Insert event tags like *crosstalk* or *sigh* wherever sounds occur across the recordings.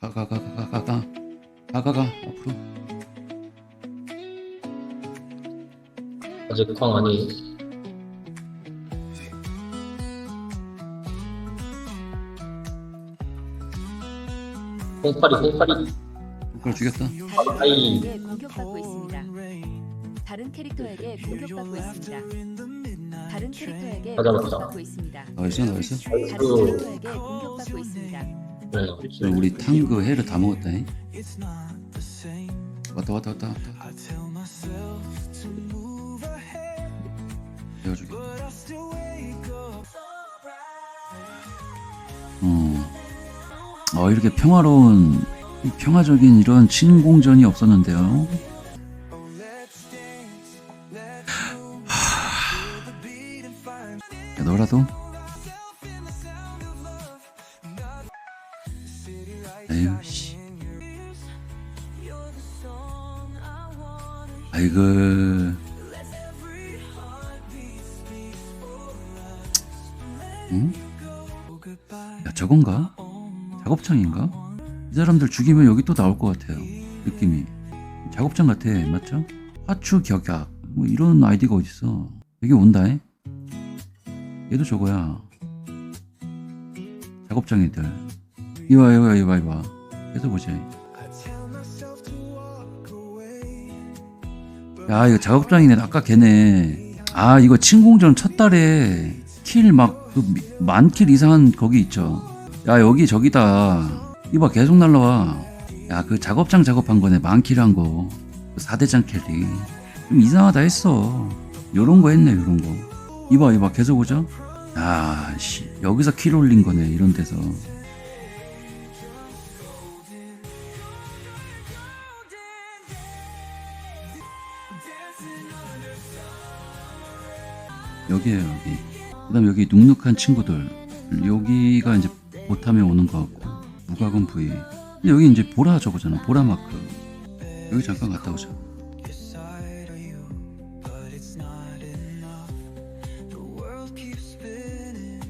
가 가 가 가 가 가 가 가 가 앞으로 아직 광 아니에요. 홍파리 홍파리 그걸 죽였다 아이. 캐릭터에게 공격받고 있습니다. 다른 캐릭터에게 공격받고 있습니다. 다른 캐릭터에게 맞아, 맞아. 공격받고 있습니다. 나이스 나이스 다른 아이고. 캐릭터에게 공격받고 있습니다. 네. 우리 탕그 해를 다 먹었다니 왔다 왔다 왔다 왔다. 내가 죽였다 어. 어 이렇게 평화로운 이 평화적인 이런 진공전이 없었는데요. 하... 야, 너라도 아이고 응? 야 저건가? 작업장인가? 이 사람들 죽이면 여기 또 나올 것 같아요 느낌이 작업장 같아 맞죠? 화추 격약 뭐 이런 아이디가 어딨어 여기 온다 에? 얘도 저거야 작업장이들 이와 이와 이와 이와 계속 보자 야 이거 작업장이네. 아까 걔네. 아 이거 침공전 첫 달에 킬 막그 만킬 이상한 거기 있죠. 야 여기 저기다. 이봐 계속 날라와. 야 그 작업장 작업한 거네. 만킬 한거. 4대장 캐리. 좀 이상하다 했어. 요런 거 했네 요런 거. 이봐 이봐. 계속 오죠? 야씨. 여기서 킬 올린 거네 이런 데서 여기에요 여기. 그 다음 여기 눅눅한 친구들. 여기가 이제 못하면 오는 거 같고 무과금 부위. 근데 여기 이제 보라 저거잖아 보라 마크. 여기 잠깐 갔다 오자.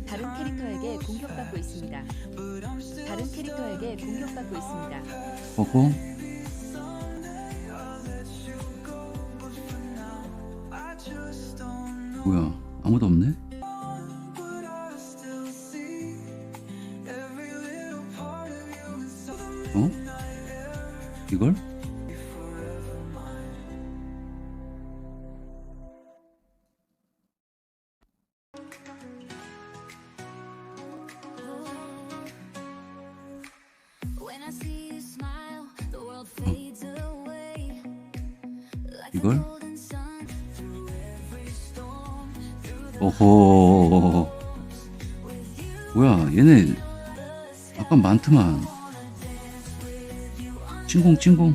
다른 캐릭터에게 공격받고 있습니다. 다른 캐릭터에게 공격받고 있습니다. 보고 뭐야 아무도 없네 칭공 칭공.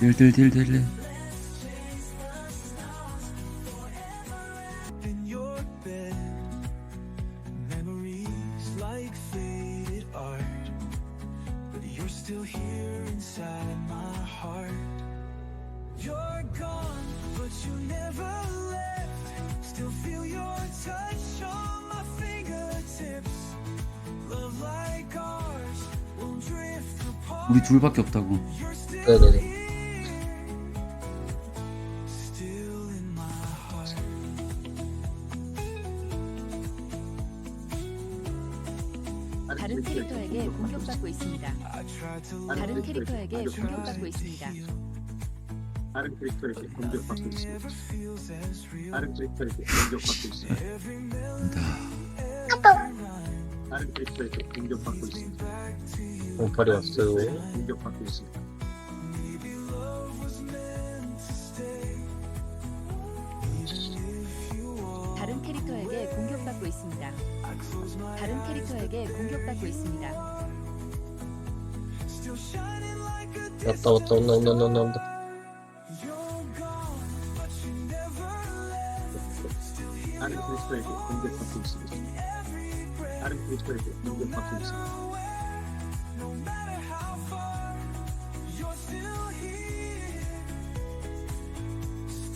딜딜딜딜딜 둘밖에 없다고 네네네. my heart. 다른 캐릭터에게 공격받고 있습니다. 다른 캐릭터에게 공격받고 있습니다. 다른 캐릭터에게 공격받고 있습니다. 다른 캐릭터에게 공격받고 있습니다. 간다 다른 캐릭터에게 공격받고 있습니다. 홍파리 왔어요. 공격받고 있습니다. 다른 캐릭터에게 공격받고 있습니다. 다른 캐릭터에게 공격받고 있습니다. 왔다 왔다 온다 온다 온다 온다. 다른 캐릭터에게 공격받고 있습니다. 다른 캐릭터에게 공격받고 있습니다.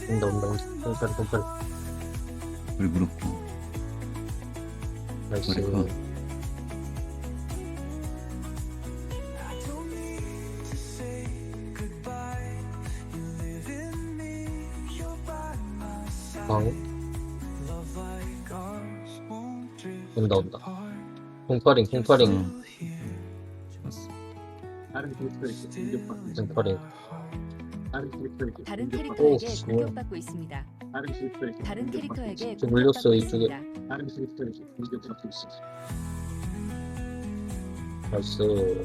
온다 온다 온다. 빨리 빨리 빨리 우리 무릎고 나이스. 머리카 방. 온다 온다 콩파링 어. 잡았어. 다른 캐릭터에게 공격받고 있습니다. 콩파링 다른 캐릭터에게 다른 공격받고 캐릭터에게 오, 공격받고 있습니다. 다른 캐릭터에게 다른 공격받고 캐릭터에게 있습니다. 지금 물렸어, 공격받고 이쪽에. 있습니다. 다른 캐릭터에게 공격받고 있습니다. 나이스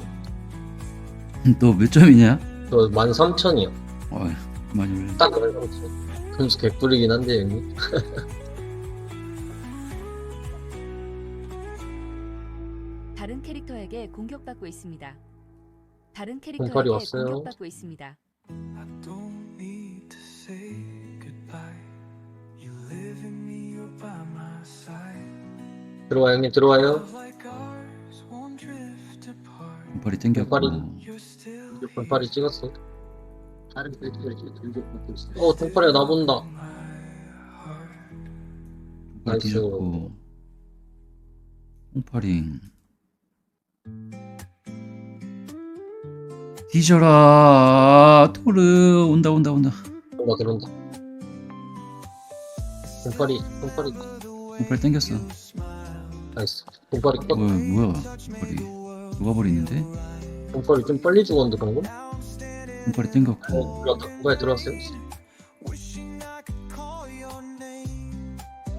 너몇 점이냐? 저 13,000이요 어, 많이 올렸네. 딱 13,000 점수 개꿀이긴 한데 형님 *laughs* 다른 캐릭터에게 공격받고 있습니다. 다른 캐릭터에게 왔어요. 공격받고 있습니다. I don't need to say goodbye. You live in me, you're by my side. 들어와 형님 들어와요 Love like ours won't drift apart. 발이 땡겼고. 발이. You're still 콩파리 찍었어 다른 캐릭터에게 공격받고 있습니다. 어 나본다 my heart. 발이 나이스. 뒤졌고. 홍파링. 뒤져라 토르 온다 온다 온다. 들어온다 들어온다 콩파리 콩파리 홍파리 땡겼어. 나이스 콩파리 컷 뭐야 뭐야 홍파리 녹아버리는데? 콩파리 좀 빨리 죽었는데 방금? 홍파리 땡겼고. 어 들어왔다 콩파리 들어왔어요.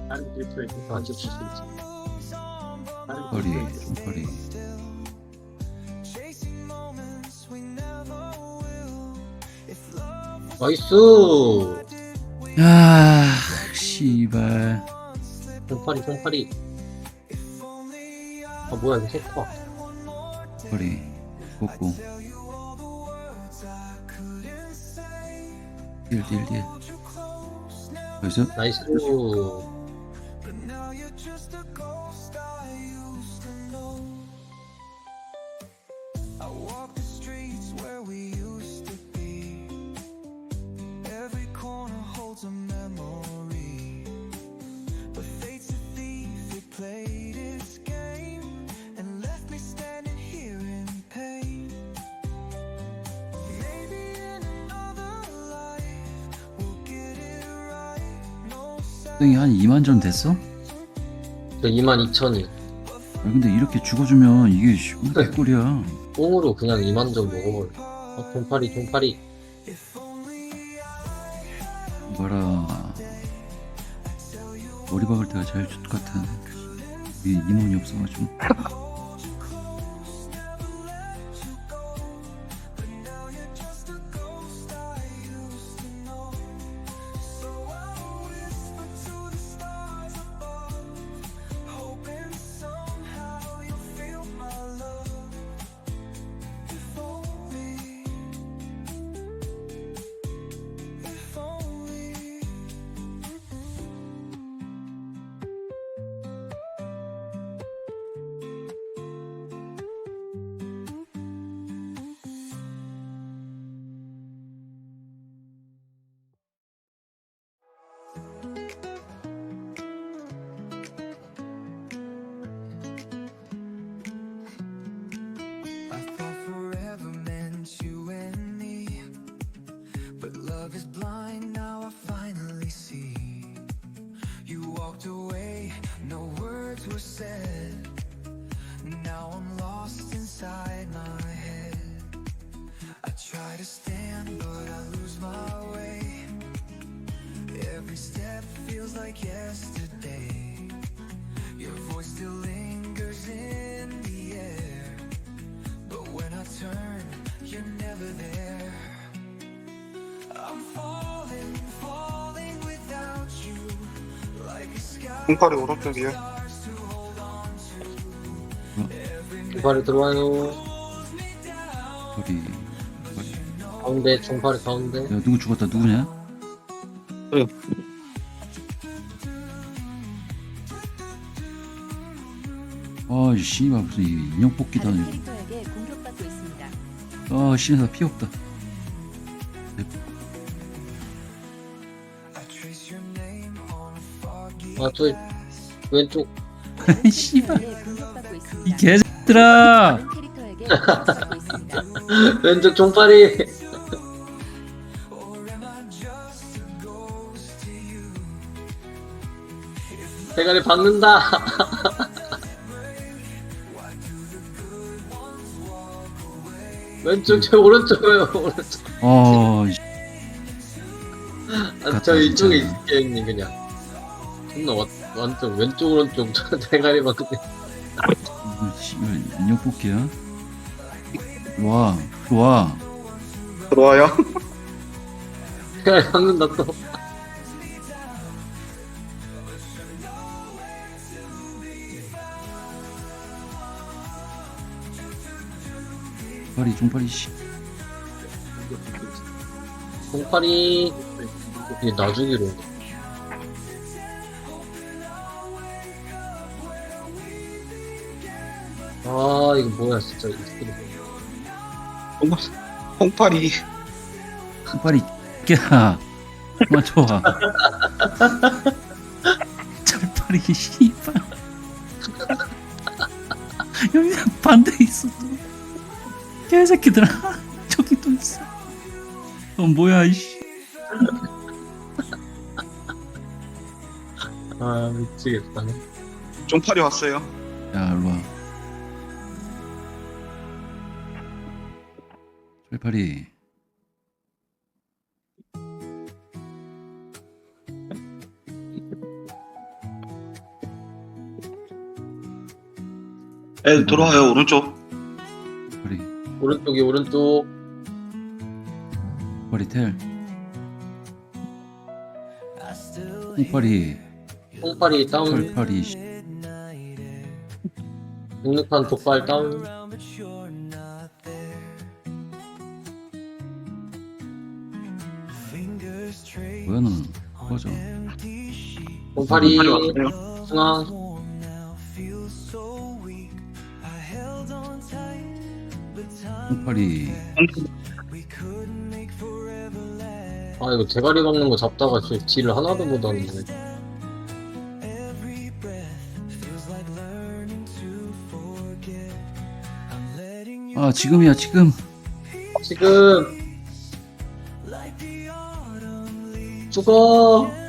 다른 캐릭터에게 아, 공격받고 있습니다. 다른 홍파리 캐릭터에게 홍파 나이스 아 씨발. 콩파리 콩파리 아 뭐야 이거 색화 홍파리 걷고. 딜 딜딜. 여기서 나이스 땡이 한 2만 점 됐어? 저 22,000이 아 근데 이렇게 죽어주면 이게 씨, 개꿀이야. 뽕으로 그냥 2만 점 먹어버려 아 콩파리 콩파리 봐라. 머리 박을 때가 제일 좋 같은. 이 인원이 없어가지고. Walked away, no words were said. Now I'm lost inside my head. I try to stand, but I lose my way. Every step feels like yesterday. Your voice still lingers in the air. But when I turn, you're never there. I'm falling, On to. 콩파리 들어와요 머리. 가운데 콩파리 가운데 야 누구 죽었다 누구냐? 저요. 아 씨발 무슨 이 인형 뽑기도 다른 아니고. 캐릭터에게 공격받고 있습니다. 아 씨발 피 없다. I 아저 왼쪽. *laughs* 씨발. 이 개들아. *laughs* 왼쪽 종파리 *laughs* 대가리 박는다. 왼쪽 제 오른쪽이요 오른쪽. 어 아, 저 이쪽에 있을게요 형님 그냥. 존나 완- 완전 왼쪽 오른쪽 저 대가리만 그냥 이거 씨, 이거 인형 뽑기야? 좋아, 좋아. 들어와요. 대가리 박는다 또 종파리, 종파리, 씨. 공팔이 이게 나주기로 아 이거 뭐야 진짜 이 스킬이 홍- 홍파리. 야. 그만 좋아. *laughs* 철파리, 씨발. 여기 반대 있어, 또. 개새끼들아. 저기 또 있어. 어, 뭐야, 이씨. 아 미치겠다 종파리 왔어요. 야, 일로 와. 철파리. 애 들어와요 오른쪽. 철파리. 오른쪽이 오른쪽 철파리 텔. 홍파리. 콩파리 다운 철파리. 씨. 육육판 독발 다운 파리. 중앙 홍파리. 아 이거 대가리 박는 거 잡다가 진짜 딜을 하나도 못 하는데 아, 지금이야, 지금. 지금 죽어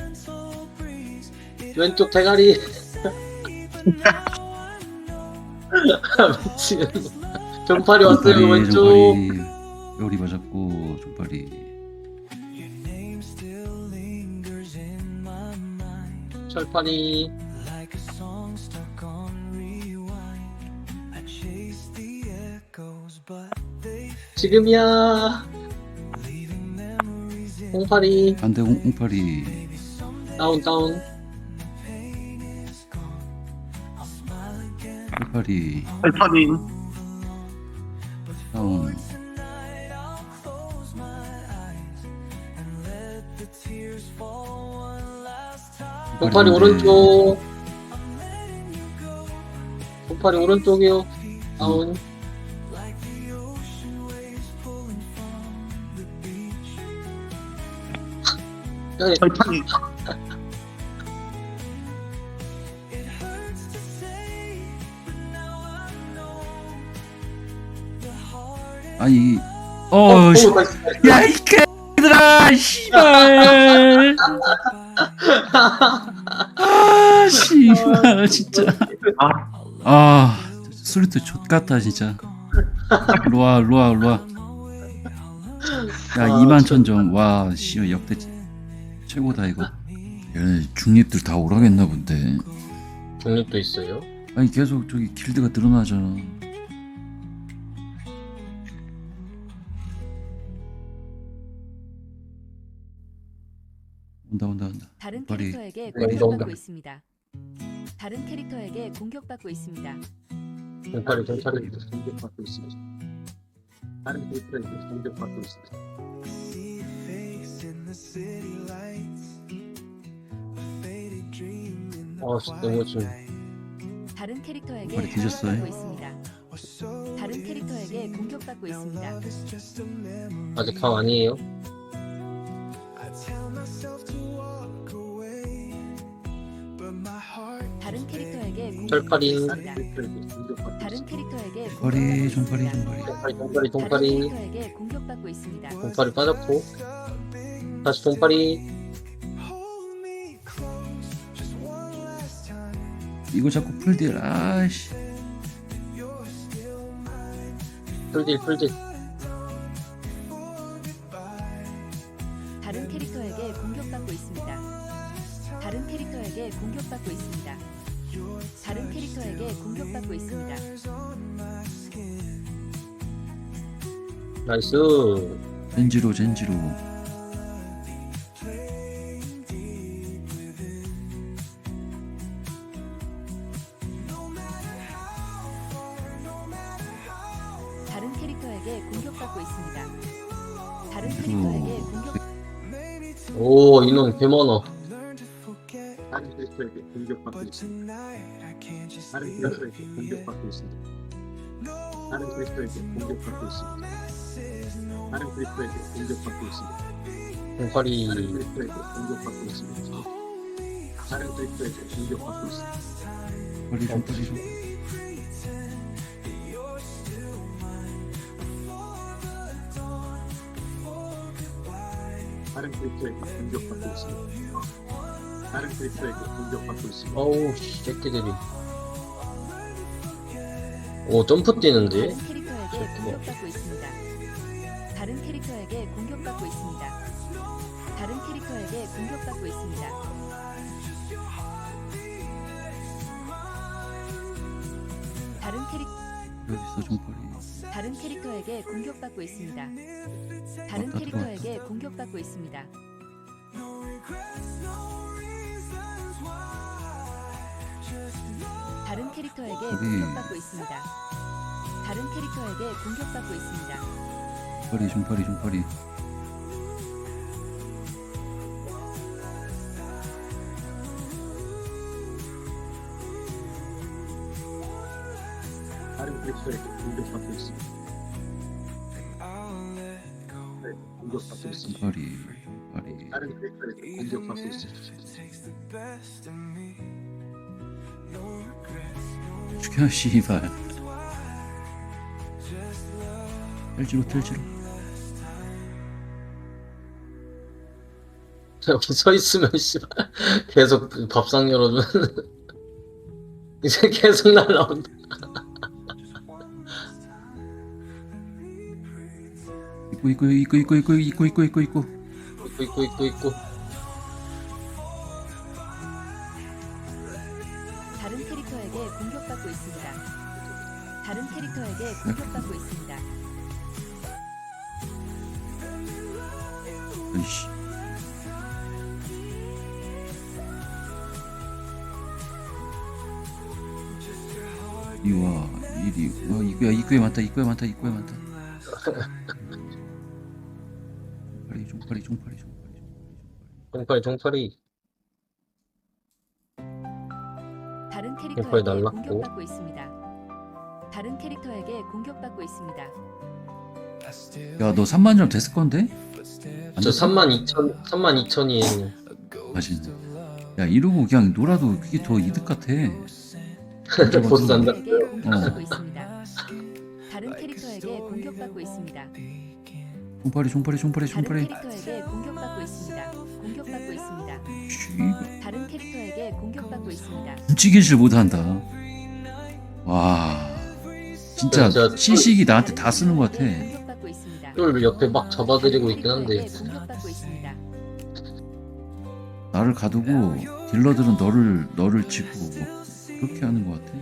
왼쪽 대가리 *laughs* 미치겠네 경팔이 왔어요 종파리, 왼쪽 종파리. 요리 맞았고, 종파리. 철판이 지금이야 홍파리 반대 홍, 홍파리. 다운 다운 철파리. 다운. 홍파리 근데- 오른쪽 홍파리 오른쪽이요 다운 야, 철파리. 아니, 어, 어, 씨. 어, 나이스, 나이스. 야, 이 개들아, 씨발. 아, 씨발, 진짜. 아, 수리도 좆같다, 진짜. 로아, 로아, 로아. 야, 아, 2만 천정. 와, 씨, 역대 최고다, 이거. 얘네 중립들 다 오라겠나 본데. 독립도 있어요 아니, 계속 저기 길드가 늘어나잖아. 온다, 온다, 온다. 다른 머리. 캐릭터에게 네, 공격받고 온다. 있습니다. 다른 캐릭터에게 공격받고 있습니다. 홍파리 홍파리 공격받고 있습니다. 다른 데이터에게 공격받고 있습니다. 아 진짜 너무 좀 다른 캐릭터에게 머리 뒤졌어요? 공격받고 있습니다. 다른 캐릭터에게 공격받고 있습니다. 아직 강 아니에요 공격받고 다른. 캐릭터에게 종파리, 종파리. 종파리. 홍파리 캐릭터에게 공격받고 있습니다. 홍파리 빠졌고 다시 홍파리 이거 자꾸 풀딜, 아씨. 풀딜 풀딜 있습니다. 나이스. 젠지로 젠지로 다른 캐릭터에게 공격받고 있습니다. 다른 음. 캐릭터에게 공격 오, 인원 개 많아. 캐릭터에게 공격받고 있습니다. 다른 캐릭터에게 공격받고 있습니다. 다른 캐릭터에게 공격받고 있습니다. 다른 캐릭터에게 공격받고 있습니다. 공팔이. 다른 캐릭터에게 공격받고 있습니다. 다른 캐릭터에게 공격받고 있습니다. 빨리 좀좀 다른 캐릭터에게 공격받고 있습니다. 다른 캐릭터에게 공격받고 있습니다. 어우, 씨, 새끼들이. 오, 점프 뛰는데? 다른 캐릭터에게 공격받고 있습니다. 다른 캐릭터에게 공격받고 있습니다. 다른 캐릭터에게 공격받고 있습니다. 다른 캐릭 여기 캐릭터에게 공격받고 있습니다. 다른 맞다, 캐릭터에게 공격받고 있습니다. 다른 캐릭터에게 우리- 공격받고 있습니다. 다른 캐릭터에게 공격받고 있습니다. 빨리 좀 빨리 다른 캐릭터에게 공격받고 있습니다. 네, 공격받고 있습니다. 좀 빨리 다른 캐릭터에게 공격받고 있습니다. 죽여 씨발 텔지로 텔지로 여기 서 있으면, 씨발. 계속 밥상 열어주면. *laughs* 이제 계속 날라온다. 입고 입고 입고 입고 입고 입고 입고 입고 있고, 있고, 있고, 있고. 캐릭터에게 공격받고 있습니다. 다른 캐릭터에게 공격받고 있습니다. 아이씨 이와 이리 와 입구야 입구에 많다 입구에 많다 입구에 많다 좀 빨리 좀 빨리 종팔이, 종팔이. 다른 거의 캐릭터에게 날랐고. 공격받고 있습니다. 다른 캐릭터에게 공격받고 있습니다. 야 너 3만 점 됐을 건데? 안 저 됐어? 32,000, 32,000이에요. 맛있네 야 이러고 그냥 놀아도 그게 더 이득 같아 *laughs* 보스 한다. 캐릭터에게 공격받고 어. 있습니다. 다른 캐릭터에게 공격받고 있습니다. 총파리 총파리 총파리 다른 총파리 캐릭터에게 공격받고 있습니다. 움직이질 못한다 와 진짜 진짜 시식이 나한테 다 쓰는 것 같아 공격받고 있습니다. 쫄 옆에 막 잡아드리고 있긴 한데. 캐릭터에게 공격받고 있습니다. 나를 가두고 딜러들은 너를 너를 치고 뭐 그렇게 하는 것 같아.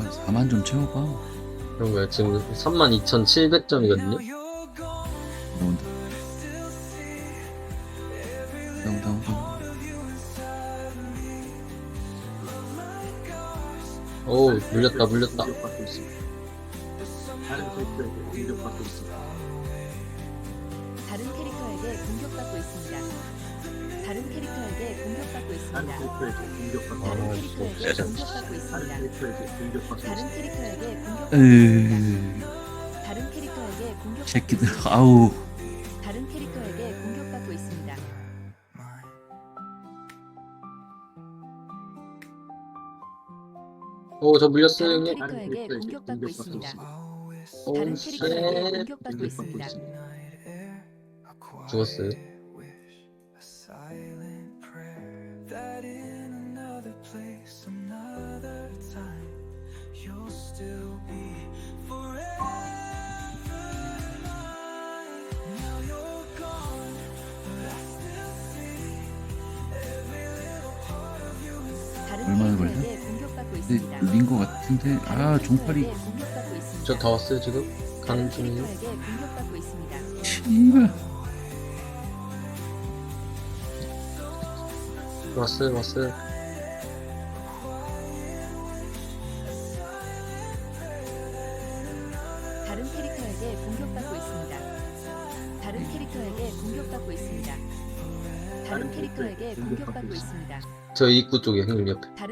Just 아, 4만 좀 채워봐. 그런 거야. 지금 32,700점이거든요. you're gone. 나온다. 나온다, 나온다. 어우, 물렸다, 물렸다. 공격받고 있습니다. 다른 캐릭터에게 공격받고 있습니다. 다른 캐릭터에게 공격받고 있습니다. 다른 캐릭터에게 공격받고 있습니다. 공격받고 다른 아, 캐릭터에게 진짜. 공격받고 있습니다. 다른. 캐릭터에게 공격받고 있습니다. 에이, 다른 캐릭터에게 공격받고 새끼들, 있습니다. 아우. 다른 캐릭터에게 공격받고 있습니다. 오, 저 물렸어요, 다른 형님. 캐릭터에게 공격받고 있습니다. 오, 다른 쉣. 캐릭터에게 공격받고. 있습니다. 죽었어요. 근데. 민거 같은데, 아, 종팔이. 저 다 왔어요, 지금? 있습니다. 씨발. 왔어요, 왔어요. 다른 캐릭터에게 공격받고 있습니다. 다른 캐릭터에게 공격받고 있습니다. 다른 캐릭터에게 공격받고 있습니다. 저 입구 쪽에 형님 옆에. 다른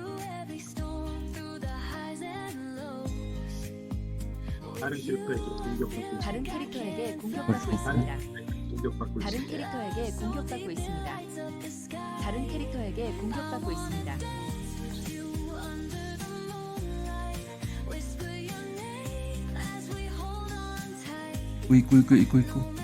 다른 캐릭터에게 공격받고 있습니다. 다른 캐릭터에게 공격받고 있습니다. 공격받고 다른 있습니다. 캐릭터에게 공격받고 있습니다. 다른 캐릭터에게 공격받고 있습니다. 있고, 있고, 있고, 있고,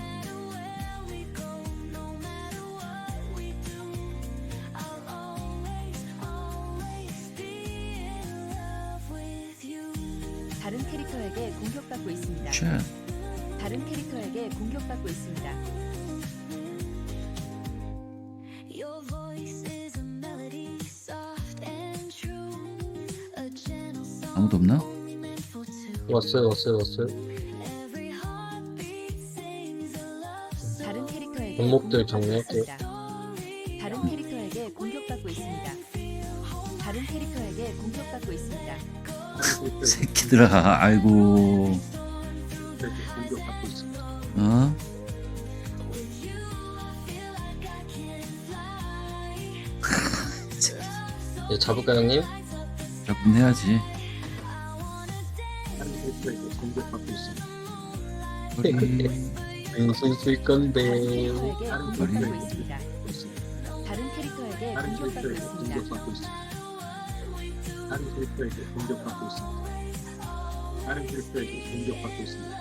왔어요, 왔어요, 왔어요. 다른 캐릭터에게 종목들 정리할게요. 다른 캐릭터에게 공격받고 있습니다. 다른 캐릭터에게 공격받고 있습니다. *laughs* 새끼들아, 아이고. 공격받고 있습니다. 어? *laughs* 예, 잡을까요, 형님? 잡긴 해야지. 공격받고. 우리 쓸 건데. 캐릭터에게 다른 공격받고 캐릭터에게 있습니다. 공격받고 있습니다. 다른 캐릭터에게 다른 공격받고 캐릭터에게 있습니다. 공격받고 있습니다. 다른 캐릭터에게 공격받고 있습니다. 다른 캐릭터에게 공격받고 있습니다.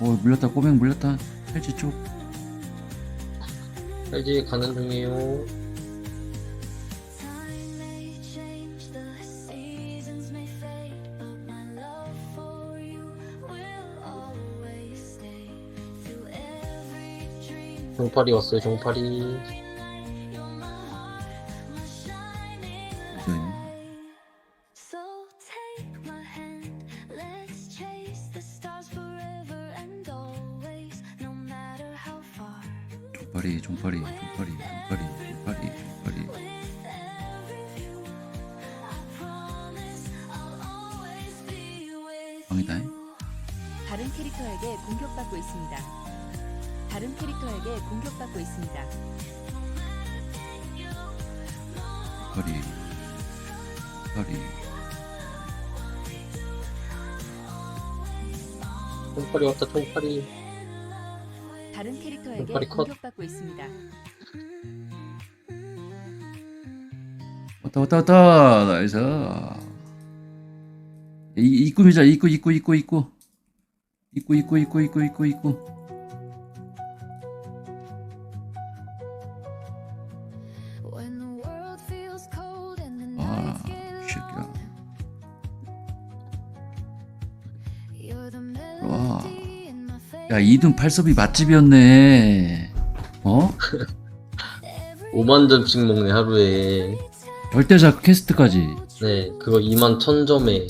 어 물렸다 꼬맹 물렸다 팔찌 쪽 이제 가는 중이에요. 종파리 왔어요, 종파리. 종파리 왔다, 종파리. 다른 캐릭터에게 공팔이 컷. 공격받고 있습니다. 왔다 왔다 왔다 나이스 이 입구 미자 입구 입구 입구 입구 입구 입구 입구 입구 입구 입구 야 2등 팔섭이 맛집이었네. 어? *laughs* 5만 점씩 먹네 하루에. 절대작 퀘스트까지. 네 그거 2만 1000점에